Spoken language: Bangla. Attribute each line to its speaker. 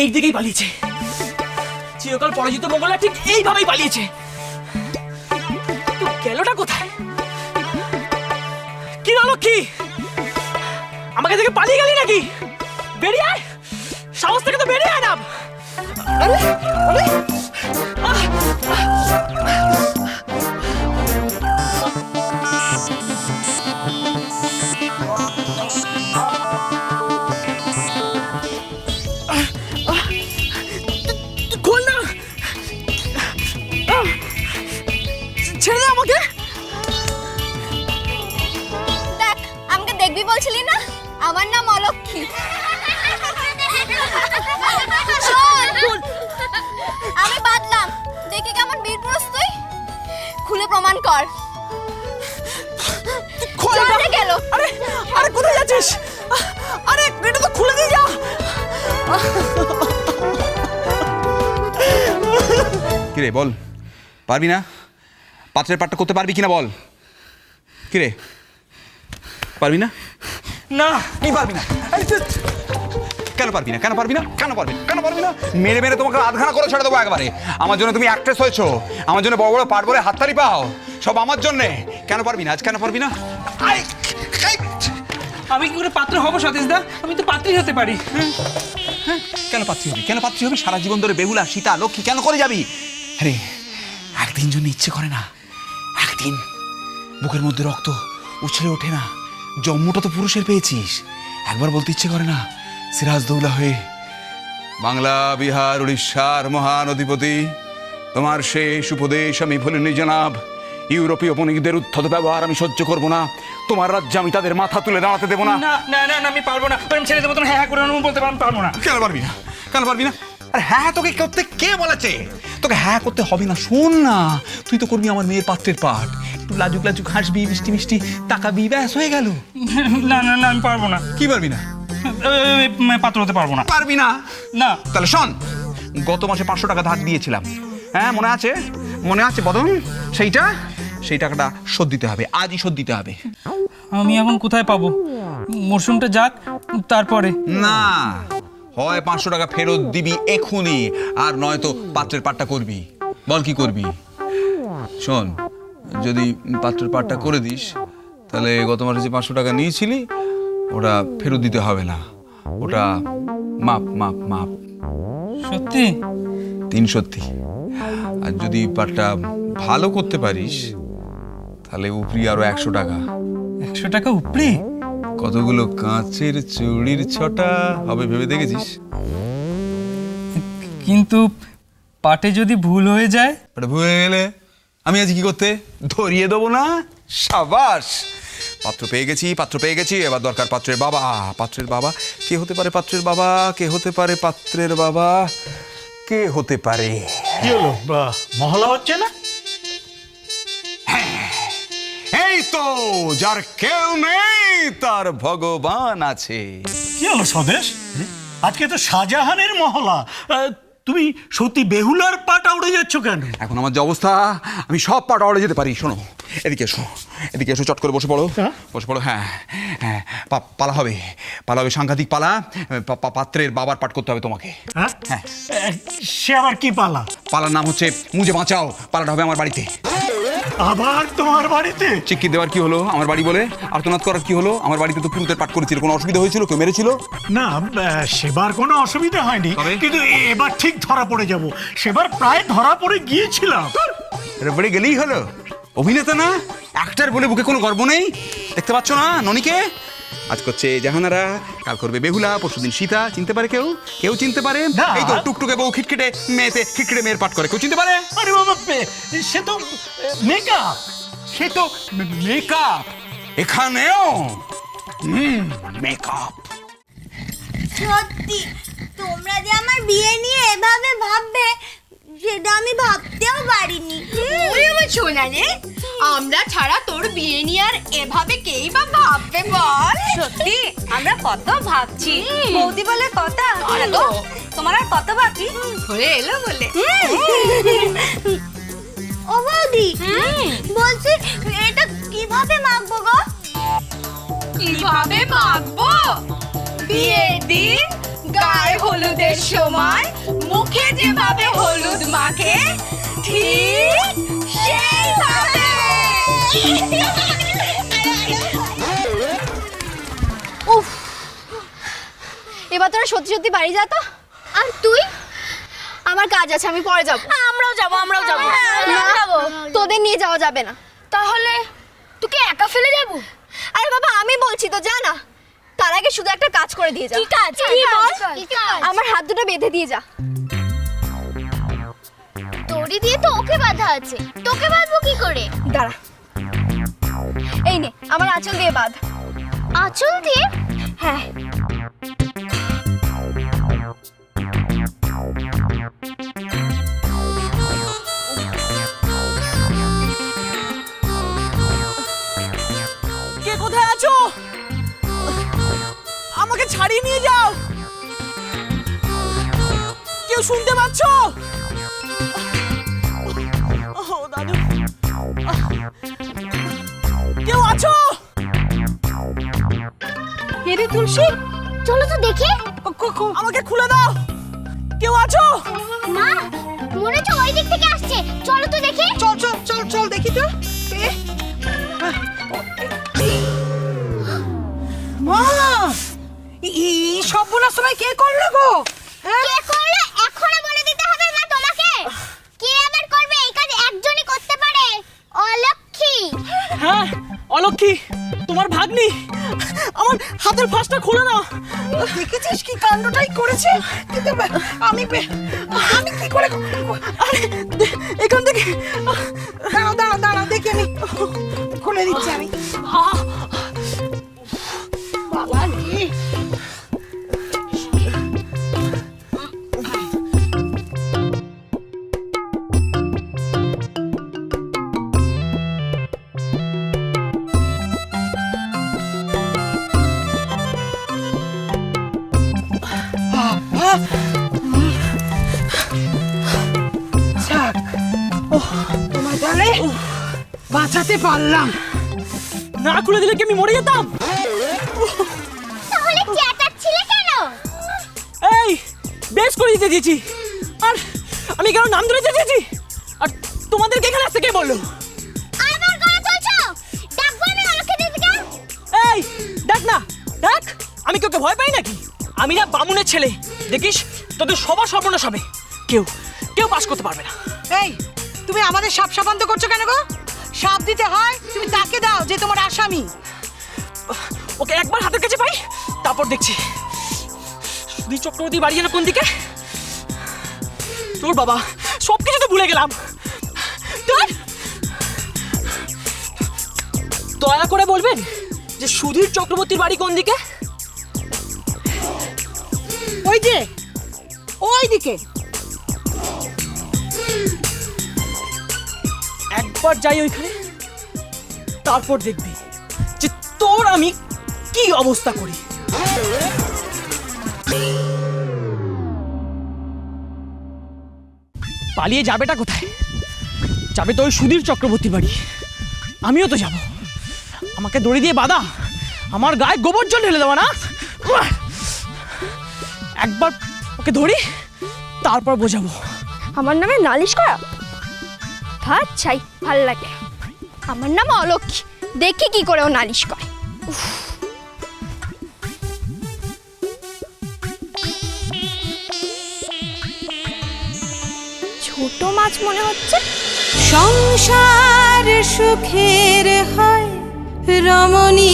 Speaker 1: এই দিকেই পালিয়েছে। চিরকাল পরাজিত মোগলরা ঠিক এইভাবেই পালিয়েছে। গেলটা কোথায়? কি হলো কি আমাকে দেখে পালিয়ে গেলি নাকি? বেরিয়ে আয়! সাহস থেকে তো বেরিয়ে আয় না। খুলে
Speaker 2: প্রমাণ কর।
Speaker 1: খোল
Speaker 2: চল গেল।
Speaker 1: আরে আরে কোথায় যাচ্ছিস? আরে এটা তো খুলে দিয়ে যা।
Speaker 3: কিরে বল। পারবি না? পাত্রের পাটটা করতে পারবি কিনা বল? কিরে? পারবি না?
Speaker 1: না
Speaker 3: কি পারবি না। কেন পারবি না? কেন পারবি না? কেন পারবি না? কেন পারবি না? মেরে মেরে তোমাকে আধখানা করে ছেড়ে দেবো একবারে। আমার জন্য তুমি অ্যাক্ট্রেস হয়েছো। আমার জন্য বড় বড় পাট বলে হাততালি পাও। সব আমার জন্যে। কেন পারবি না? আজ কেন পারবি না?
Speaker 1: আমি কি করে পাত্র হব সতীশ দা? আমি তো পাত্রই হতে পারি।
Speaker 3: হ্যাঁ, কেন পাত্রী হবি? কেন পাত্রী হবি? সারা জীবন ধরে বেহুলা সীতা লক্ষ্মী কেন করে যাবি? আরে একদিন জন্য ইচ্ছে করে না। একদিন বুকের মধ্যে রক্ত উছলে ওঠে না। জন্মটা তো পুরুষের পেয়েছিস। একবার বলতে ইচ্ছে করে না। সিরাজদৌলা হয়ে বাংলা বিহার উড়িষ্যার মহান অধিপতি তোমার শেষ উপদেশ আমি ভুলিনি জনাব। ইউরোপীয় বণিকদের উদ্ধত ব্যবহার আমি সহ্য করব না। তোমার রাজ্যে আমি তাদের মাথা তুলে দাঁড়াতে দেবো না।
Speaker 1: না না না আমি পারব না। আমি ছেড়ে দেবো তো হ্যাঁ হ্যাঁ করে আমি বলতে পারব পারব না।
Speaker 3: কেন পারবি না? কেন পারবি না? আরে হ্যাঁ তোকে করতে কে বলেছে? তোকে হ্যাঁ করতে হবে না শোন না। তুই তো করবি আমার মেয়ের পাত্রের পাঠ। একটু লাজুক লাজুক হাসবি মিষ্টি মিষ্টি তাকাবি ব্যাস হয়ে গেল।
Speaker 1: না না না আমি পারব না।
Speaker 3: কি পারবি না?
Speaker 1: পাত্র হতে পারব না।
Speaker 3: পারবি না?
Speaker 1: না।
Speaker 3: তাহলে শোন গত মাসে পাঁচশো টাকা ধার দিয়েছিলাম। হ্যাঁ মনে আছে? মনে আছে বদন সেইটা? সেই টাকাটা শোধ দিতে হবে আজই শোধ দিতে হবে।
Speaker 1: আমি এখন কোথায় পাবো? মরশুমটা যাক তারপরে।
Speaker 3: না হয় পাঁচশো টাকা ফেরত দিবি এখুনি আর নয়তো পাত্রের পাটটা করবি। বল কি করবি? শোন যদি পাত্রের পাটটা করে দিস তাহলে গত মাসে যে পাঁচশো টাকা নিয়েছিলি ওটা ফেরত দিতে হবে না। ওটা মাপ মাপ মাপ।
Speaker 1: সত্যি?
Speaker 3: তিন সত্যি। আর যদি পাটটা ভালো করতে পারিস তাহলে উপরি আরও একশো টাকা।
Speaker 1: একশো টাকা উপরি?
Speaker 3: কতগুলো কাঁচের চুড়ির ছটা হবে ভেবে দেখেছিস?
Speaker 1: কিন্তু পাটে যদি ভুল হয়ে যায়?
Speaker 3: ওটা ভুলে গেলে আমি আজ কি করতে? ধরিয়ে দেবো না? সাবাস! পাত্র পেয়ে গেছি পাত্র পেয়ে গেছি এবার দরকার পাত্রের বাবা। পাত্রের বাবা? কে হতে পারে পাত্রের বাবা? কে হতে পারে পাত্রের বাবা? কে হতে পারে?
Speaker 4: কি হলো? মহলা হচ্ছে না?
Speaker 3: এই তো যার কেউ নেই তার ভগবান আছে।
Speaker 4: কি হলো স্বদেশ? আজকে তো শাহজাহানের মহলা। তুমি সতী বেহুলার পাটা উড়ে যাচ্ছ কেন?
Speaker 3: এখন আমার যে অবস্থা আমি সব পাটা উড়ে যেতে পারি শোনো। এদিকে এসো এদিকে এসো চট করে বসে পড়ো।
Speaker 4: হ্যাঁ?
Speaker 3: বসে পড়ো হ্যাঁ হ্যাঁ পালা হবে পালা হবে সাংঘাতিক পালা পাত্রের বাবার পাঠ করতে হবে তোমাকে।
Speaker 4: হ্যাঁ?
Speaker 3: হ্যাঁ।
Speaker 4: সে আবার কি পালা?
Speaker 3: পালার নাম হচ্ছে মুজে বাঁচাও পালাটা হবে আমার বাড়িতে।
Speaker 4: আবার তোমার বাড়িতে?
Speaker 3: চিকি দেওয়ার কি হলো? আমার বাড়ি বলে? আর্তনাদ করার কি হলো? আমার বাড়িতে তো পুরুতের পাঠ করেছিল। কোনো অসুবিধা হয়েছিল? কেউ মেরেছিল?
Speaker 4: না আহ, সেবার কোনো অসুবিধা হয়নি।
Speaker 3: তবে?
Speaker 4: কিন্তু এবার ঠিক ধরা পড়ে যাব। সেবার প্রায় ধরা পড়ে গিয়েছিলাম।
Speaker 3: বেড়ে গেলেই হলো। অভিনেতা না? অ্যাক্টার বলে বুকে কোনো গর্ব নেই? দেখতে পাচ্ছ না ননিকে? আজ করছে জাহানারা। কাল করবে বেহুলা পরশুদিন সীতা চিনতে পারে কেউ? কেউ চিনতে পারে? এই তো টুকটুকে বউ খিটখিটে মেয়েতে খিটখিটে মেয়ের পাঠ করে। কেউ চিনতে পারে?
Speaker 4: আরে বাবা সে তো মেকআপ
Speaker 3: সে তো মেকআপ এখানেও? হুম মেকআপ
Speaker 2: সত্যি তোমরা যে আমার বিয়ে নিয়ে এভাবে ভাববে সেটা আমি ভাবতেও পারিনি।
Speaker 5: ওরে আমার সোনা রে আমরা ছাড়া তোর বিয়ে নিয়ে আর এভাবে কেই বা ভাববে বল?
Speaker 2: সত্যি? আমরা কত ভাবছি। বৌদি বলে কথা। তোমার আর কত বাকি
Speaker 5: হয়ে এলো বলে।
Speaker 2: ও বৌদি বলছি এটা কীভাবে মাখবো গো?
Speaker 5: কীভাবে মাখবো? বিয়ের দিন গায়ে হলুদের সময় মুখে যেভাবে হলুদ মাখে ঠিক সেইভাবে
Speaker 6: উফ। এবার তোরা সত্যি সত্যি বাড়ি যা তো। আর তুই? আমার কাজ আছে আমি পরে যাব। আমরাও যাব আমরাও যাব। তোদের নিয়ে যাওয়া যাবে না। তাহলে তোকে একা ফেলে যাব? আরে বাবা আমি বলছি তো যা না। তার আগে শুধু একটা কাজ করে দিয়ে যা। কি কাজ? কি বল? আমার হাত দুটো বেঁধে দিয়ে যা।
Speaker 7: দড়ি দিয়ে তো ওকে বাঁধা আছে। তোকে বাঁধবো কি করে?
Speaker 6: দাঁড়া। এই নে আমার আঁচল দিয়ে বাঁধ।
Speaker 7: আঁচল দিয়ে?
Speaker 6: হ্যাঁ।
Speaker 1: কে কোথায় আছো? আমাকে ছাড়িয়ে নিয়ে যাও। কেউ শুনতে পাচ্ছ? আমাকে খুলে দাও। কেউ আছো?
Speaker 7: মা মনে হচ্ছে ওই দিক থেকে আসছে। চলো তো দেখি।
Speaker 1: চল চল চল চল দেখি তো।
Speaker 2: মা! এই সর্বনাশ সময় কে করল গো?
Speaker 7: কে করল? এখনও বলে দিতে হবে মা তোমাকে। কে আবার করবে? এই কাজ একজনই করতে পারে। অলক্ষী।
Speaker 1: হ্যাঁ অলক্ষী। তোমার ভাগ্নি? আমার হাতের ফাঁসটা খুলে না
Speaker 2: দেখেছিস কি কাণ্ডটাই করেছে? কিন্তু আমি আমি কি করে
Speaker 1: আরে এখান থেকে
Speaker 2: দাঁড়াও দাঁড়াও দাঁড়াও দেখি আমি। খুলে দিচ্ছি আমি। বাবা যাক। তোমার তাহলে বাঁচাতে পারলাম।
Speaker 1: না খুলে দিলে কি আমি মরে যেতাম?
Speaker 7: তাহলে চেঁচাচ্ছিলে কেন?
Speaker 1: এই বেশ করে দিতে দিয়েছি আর আমি কেন নাম ধরে দিয়েছি আর তোমাদেরকে এখানে আসতে কে বলল?
Speaker 7: আবার গলা চলছো? ডাকবো আমি অলক্ষী দিদিকে
Speaker 1: এই ডাক না। ডাক? আমি কাউকে ভয় পাই নাকি? আমি না বামুনের ছেলে। দেখিস তোদের সবার সর্বনাশ হবে। কেউ কেউ পাস করতে পারবে না।
Speaker 2: এই তুমি আমাদের সাপ সাপান্ত করছ কেন গো? সাপ দিতে হয় তুমি তাকে দাও যে তোমার আসামি।
Speaker 1: ওকে একবার হাতের কাছে পাই তারপর দেখছি। সুধীর চক্রবর্তী বাড়ি যেন কোন দিকে? তোর বাবা সব কিছু তো ভুলে গেলাম! দয়া করে বলবেন যে সুধীর চক্রবর্তীর বাড়ি কোন দিকে?
Speaker 2: ওই যে ওই দিকে
Speaker 1: একবার যাই ওইখানে, তারপর দেখবি যে তোর আমি কি অবস্থা করি। পালিয়ে যাবেটা কোথায়? যাবে তো ওই সুধীর চক্রবর্তীর বাড়ি। আমিও তো যাব। আমাকে দড়ি দিয়ে বাঁধা। আমার গায়ে গোবর জল ঢেলে দেওয়া না! একবার ওকে ধরি তারপর বোঝাবো।
Speaker 6: আমার নামে নালিশ করা? থাক ছাই ভালো লাগে। আমার নাম অলক্ষী। দেখি কি করে ও নালিশ করে। উফ। ছোট মাছ মনে হচ্ছে।
Speaker 8: সংসার সুখের হয় রমণী